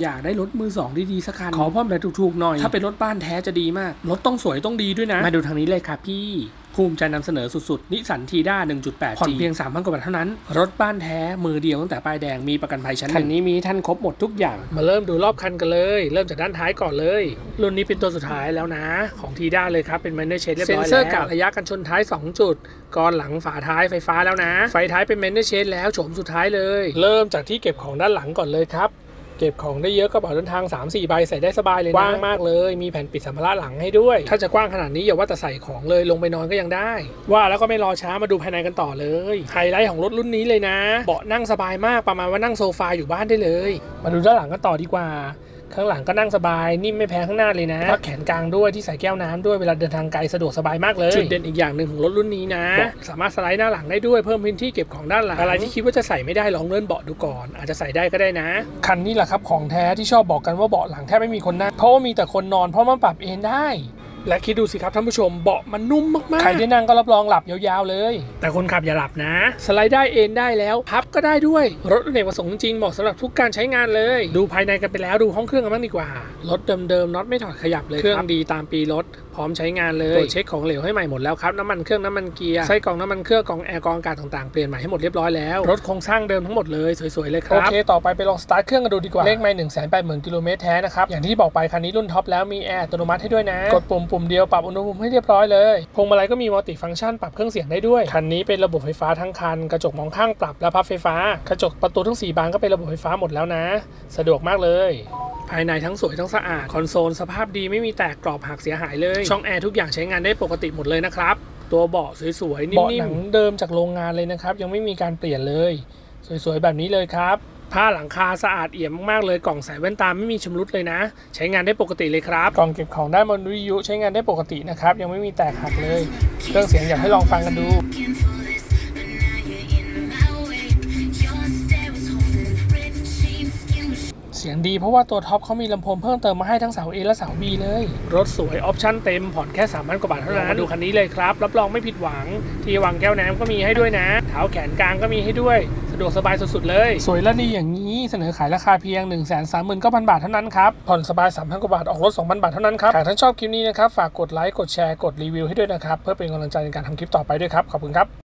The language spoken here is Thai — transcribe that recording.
อยากได้รถมือสองดีๆสักคัน ขอพ่อมแบบถูกๆหน่อย ถ้าเป็นรถบ้านแท้จะดีมาก รถต้องสวยต้องดีด้วยนะ มาดูทางนี้เลยครับพี่ภูมิใจนำเสนอสุดๆ นิสันทีด้า 1.8 ผ่อนเพียง 3,000 กว่าบาทเท่านั้น รถบ้านแท้ มือเดียวตั้งแต่ป้ายแดง มีประกันภัยชั้นหนึ่งคันนี้มีท่านครบหมดทุกอย่าง มาเริ่มดูรอบคันกันเลย เริ่มจากด้านท้ายก่อนเลย รุ่นนี้เป็นตัวสุดท้ายแล้วนะ ของทีด้าเลยครับ เป็นแมนเนอร์เชดเรียบร้อยแล้ว เซ็นเซอร์กะระยะกันชนท้าย 2 จุดก่อนหลังฝาท้ายไฟฟ้าแล้วนะ ไฟท้ายเป็นแมนเนอร์เชดแล้ว โฉมสุดท้ายเลย เริ่มจากที่เก็บของด้านหลังก่อนเลยครับ เก็บของได้เยอะกระเป๋าเดินทาง 3-4 ใบใส่ได้สบายเลยนะกว้างมากเลย มีแผ่นปิดสัมภาระหลังให้ด้วย ถ้าจะกว้างขนาดนี้อย่าว่าแต่ใส่ของเลยลงไปนอนก็ยังได้ ว่าแล้วก็ไม่รอช้ามาดูภายในกันต่อเลยไฮไลท์ของรถรุ่นนี้เลยนะ เบาะนั่งสบายมากประมาณว่านั่งโซฟาอยู่บ้านได้เลย มาดูด้านหลังกันต่อดีกว่า ข้างหลังก็นั่งสบายนิ่มไม่แพ้ข้างหน้าเลยนะพักแขนกลางด้วยที่ใส่แก้วน้ำด้วยเวลาเดินทางไกลสะดวกสบายมากเลยจุดเด่นอีกอย่างหนึ่งของรถรุ่นนี้นะเบาะสามารถสไลด์หน้าหลังได้ด้วยเพิ่มพื้นที่เก็บของด้านหลังอะไรที่คิดว่าจะใส่ไม่ได้ลองเลื่อนเบาะดูก่อน อาจจะใส่ได้ก็ได้นะ คันนี้แหละครับของแท้ที่ชอบบอกกันว่าเบาะหลังแทบไม่มีคนนั่งเพราะว่ามีแต่คนนอนเพราะมันปรับเอนได้ และคิดดูสิครับท่านผู้ชมเบาะมันนุ่มมากๆ ใครได้นั่งก็รับรองหลับยาวๆเลย แต่คนขับอย่าหลับนะ สไลด์ได้เอนได้แล้วพับก็ได้ด้วย รถอเนกประสงค์จริงๆเหมาะสำหรับทุกการใช้งานเลย ดูภายในกันไปแล้วดูห้องเครื่องกันบ้างดีกว่า รถเดิมๆน็อตไม่ถอดขยับเลยเครื่องดีตามปีรถพร้อมใช้งานเลยตรวจเช็คของเหลวให้ใหม่หมดแล้วครับน้ำมันเครื่องน้ำมันเกียร์ไส้กรองน้ำมันเครื่องกรองแอร์กรองอากาศต่างๆเปลี่ยนใหม่ให้หมดเรียบร้อยแล้ว รถโครงสร้างเดิมทั้งหมดเลยสวยๆเลยครับโอเคต่อไปไปลองสตาร์ทเครื่องกันดูดีกว่าเลขไม่หนึ่งแสนแปดหมื่นกิโลเมตรแท้นะครับอย่างที่บอกไปคันนี้รุ่นท็อปแล้วมีแอร์อัตโนมัติให้ด้วยนะกดปุ่มปุ่มเดียวปรับอุณหภูมิให้เรียบร้อยเลยพวงมาลัยก็มีมัลติฟังก์ชันปรับเครื่องเสียงได้ด้วย คันนี้เป็นระบบไฟฟ้าทั้งคัน กระจกมองข้างปรับและพับไฟฟ้า กระจกประตูทั้งสี่บานก็เป็นระบบไฟฟ้าหมดแล้วนะ สะดวกมากเลย ภายในทั้งสวยทั้งสะอาด คอนโซลสภาพดีไม่มีแตกกรอบหักเสียหายเลย ช่องแอร์ทุกอย่างใช้งานได้ปกติหมดเลยนะครับ ตัวเบาะสวยๆนิ่มๆเบาะหนังเดิมจากโรงงานเลยนะครับ ยังไม่มีการเปลี่ยนเลย สวยๆแบบนี้เลยครับ ผ้าหลังคาสะอาดเอี่ยมมากๆเลยกล่องใส่แว่นตาไม่มีชำรุดเลยนะ ใช้งานได้ปกติเลยครับ กล่องเก็บของด้านบนวิทยุใช้งานได้ปกตินะครับ ยังไม่มีแตกหักเลย เครื่องเสียงอยากให้ลองฟังกันดู สียงดีเพราะว่าตัวท็อปเขามีลำโพงเพิ่มเติมมาให้ทั้งเสา A และเสา B เลย รถสวยออปชั่นเต็มผ่อนแค่3 0 0 0กว่าบาทเท่านั้นมาดูคันนี้เลยครับ รับรองไม่ผิดหวัง ที่วางแก้วน้ำก็มีให้ด้วยนะเท้าแขนกลางก็มีให้ด้วย สะดวกสบายสุดๆเลย สวยและดีอย่างนี้เสนอขายราคาเพียง 1 3 9 0 0 0 บาทเท่านั้นครับ ผ่อนสบาย 3,000 กว่าบาท ออกรถ 2,000 บาทเท่านั้นครับหากท่านชอบคลิปนี้นะครับฝากกดไลค์กดแชร์กดรีวิวให้ด้วยนะครับเพื่อเป็นกำลังใจในการทำคลิปต่อไปด้วยครับขอบคุณครับ